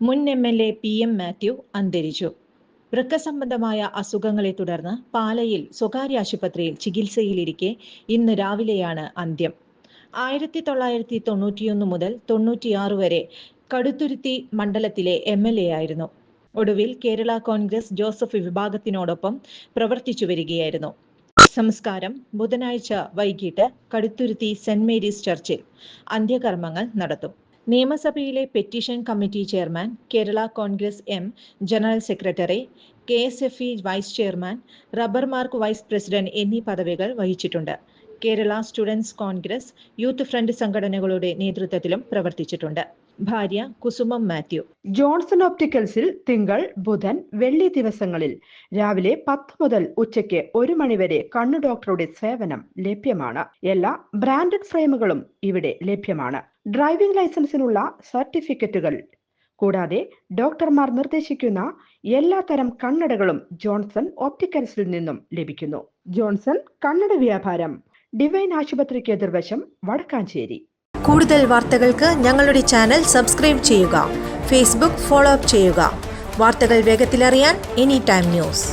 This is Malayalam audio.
മുൻ M L A P M Mathew അന്തരിച്ചു. വൃക്ക സംബന്ധമായ അസുഖങ്ങളെ തുടർന്ന് പാലയിൽ സ്വകാര്യ ആശുപത്രിയിൽ ചികിത്സയിലിരിക്കെ ഇന്ന് രാവിലെയാണ് അന്ത്യം. ആയിരത്തി തൊള്ളായിരത്തി തൊണ്ണൂറ്റിയൊന്ന് മുതൽ തൊണ്ണൂറ്റിയാറ് വരെ കടുത്തുരുത്തി മണ്ഡലത്തിലെ എം എൽ എ ആയിരുന്നു. ഒടുവിൽ കേരള കോൺഗ്രസ് ജോസഫ് വിഭാഗത്തിനോടൊപ്പം പ്രവർത്തിച്ചു വരികയായിരുന്നു. സംസ്കാരം ബുധനാഴ്ച വൈകിട്ട് കടുത്തുരുത്തി സെന്റ് മേരീസ് ചർച്ചിൽ അന്ത്യകർമ്മങ്ങൾ നടത്തും. നിയമസഭയിലെ petition committee chairman Kerala Congress M general secretary K S F E vice chairman rubber mark vice president എന്നീ പദവികൾ വഹിച്ചിട്ടുണ്ട്. Kerala students Congress youth front സംഘടനകളുടെ നേതൃത്വത്തിലും പ്രവർത്തിച്ചിട്ടുണ്ട്. ഭാര്യ കുസുമം മാത്യു. ജോൺസൺ ഓപ്റ്റിക്കൽസിൽ തിങ്കൾ ബുധൻ വെള്ളി ദിവസങ്ങളിൽ രാവിലെ പത്ത് മുതൽ ഉച്ചയ്ക്ക് ഒരു മണിവരെ കണ്ണു ഡോക്ടറുടെ സേവനം ലഭ്യമാണ്. എല്ലാ ബ്രാൻഡഡ് ഫ്രെയിമുകളും ഇവിടെ ലഭ്യമാണ്. ഡ്രൈവിംഗ് ലൈസൻസിനുള്ള സർട്ടിഫിക്കറ്റുകൾ. കൂടാതെ ഡോക്ടർമാർ നിർദ്ദേശിക്കുന്ന എല്ലാ തരം കണ്ണടകളും ജോൺസൺ ഓപ്റ്റിക്കൽസിൽ നിന്നും ലഭിക്കുന്നു. ജോൺസൺ കണ്ണട വ്യാപാരം. ഡിവൈൻ ആശുപത്രിക്ക് എതിർവശം വടക്കാഞ്ചേരി. കൂടുതൽ വാർത്തകൾക്ക് ഞങ്ങളുടെ ചാനൽ സബ്സ്ക്രൈബ് ചെയ്യുക. ഫേസ്ബുക്ക് ഫോളോ അപ്പ് ചെയ്യുക. വാർത്തകൾ വേഗത്തിലറിയാൻ എനി ടൈം ന്യൂസ്